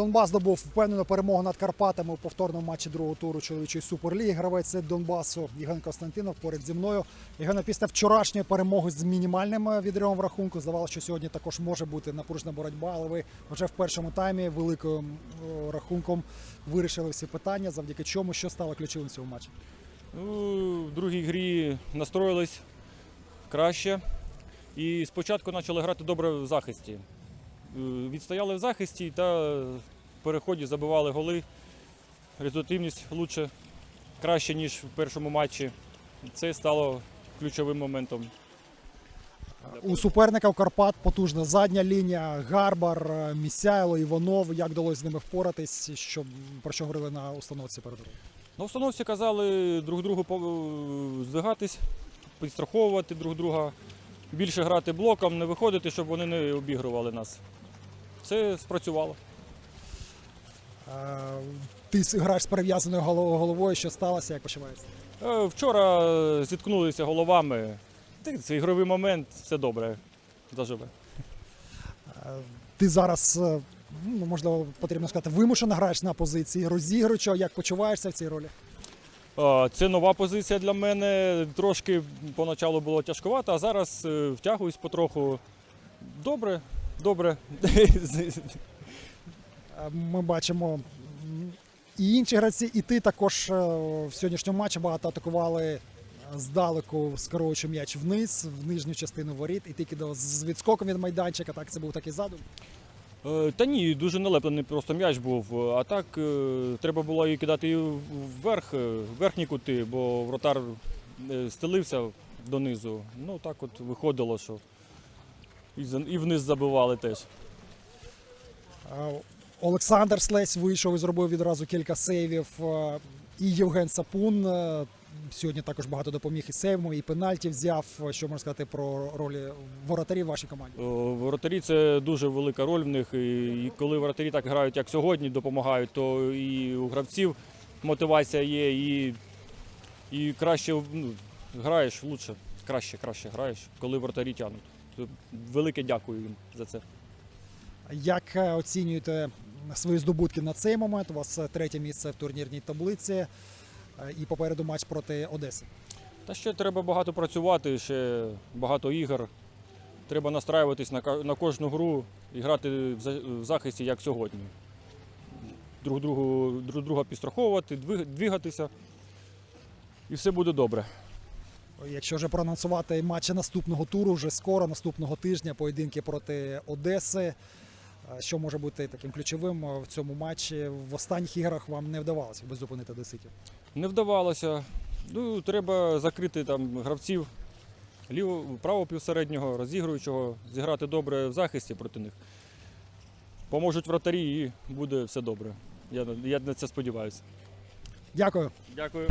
Донбас здобув впевнену перемогу над Карпатами у повторному матчі другого туру чоловічої суперліги. Гравець Донбасу Євген Константинов поряд зі мною. Євгена, після вчорашньої перемоги з мінімальним е, відривом в рахунку здавалося, що сьогодні також може бути напружена боротьба, але ви вже в першому таймі великим е, рахунком вирішили всі питання, завдяки чому що стало ключовим в цьому матчі. Ну, в другій грі настроїлись краще. І спочатку почали грати добре в захисті. Е, Відстояли в захисті та в переході забивали голи. Результативність лучше, краще, ніж в першому матчі. Це стало ключовим моментом. У суперника у Карпат потужна задня лінія, Гарбар, е, Місяйло, Іванов. Як вдалося з ними впоратись, що про що говорили на установці перед грою? На установці казали друг другу здвигатись, підстраховувати друг друга, більше грати блоком, не виходити, щоб вони не обігрували нас. Це спрацювало. Е, Ти граєш з перев'язаною голов- головою, що сталося, як почуваєшся? Е, Вчора зіткнулися головами. Це ігровий момент, все добре. Заживе. Ти зараз, е, ну, можливо, потрібно сказати, вимушено граєш на позиції розігруючого. Як почуваєшся в цій ролі? Це нова позиція для мене. Трошки поначалу було тяжкувато, а зараз е, втягуюсь потроху. Добре, добре. Ми бачимо і інші гравці, і ти також е, в сьогоднішньому матчі багато атакували здалеку, скеруючи м'яч вниз, в нижню частину воріт, і ти кидав з відскоком від майданчика. Так, це був такий задум. Е, Та ні, дуже налеплений просто м'яч був. А так е, треба було її кидати вверх, в верхні кути, бо вратар стелився донизу. Ну так от виходило, що і вниз забивали теж. Олександр Слесь вийшов і зробив відразу кілька сейвів. І Євген Сапун сьогодні також багато допоміг і сейвами, і пенальті взяв. Що можна сказати про ролі воротарів в вашій команді? Воротарі це дуже велика роль в них. І і коли воротарі так грають, як сьогодні, допомагають, то і у гравців мотивація є, і, і краще ну, граєш лучше, краще, краще граєш, коли воротарі тягнуть. Велике дякую їм за це. Як е, оцінюєте свої здобутки на цей момент? У вас е, третє місце в турнірній таблиці е, і попереду матч проти Одеси. Та ще треба багато працювати, ще багато ігор. Треба настраюватись на, кожну гру і грати в захисті, як сьогодні. Друг, другу, друг друга підстраховувати, двигатися. І все буде добре. Якщо вже проанонсувати матчі наступного туру, вже скоро, наступного тижня, поєдинки проти Одеси. Е, Що може бути таким ключовим в цьому матчі? В останніх іграх вам не вдавалося би зупинити одеситів. Не вдавалося. Ну, треба закрити там гравців ліво, право півсереднього, розігруючого, зіграти добре в захисті проти них. Поможуть вратарі і буде все добре. Я, я на це сподіваюся. Дякую. Дякую.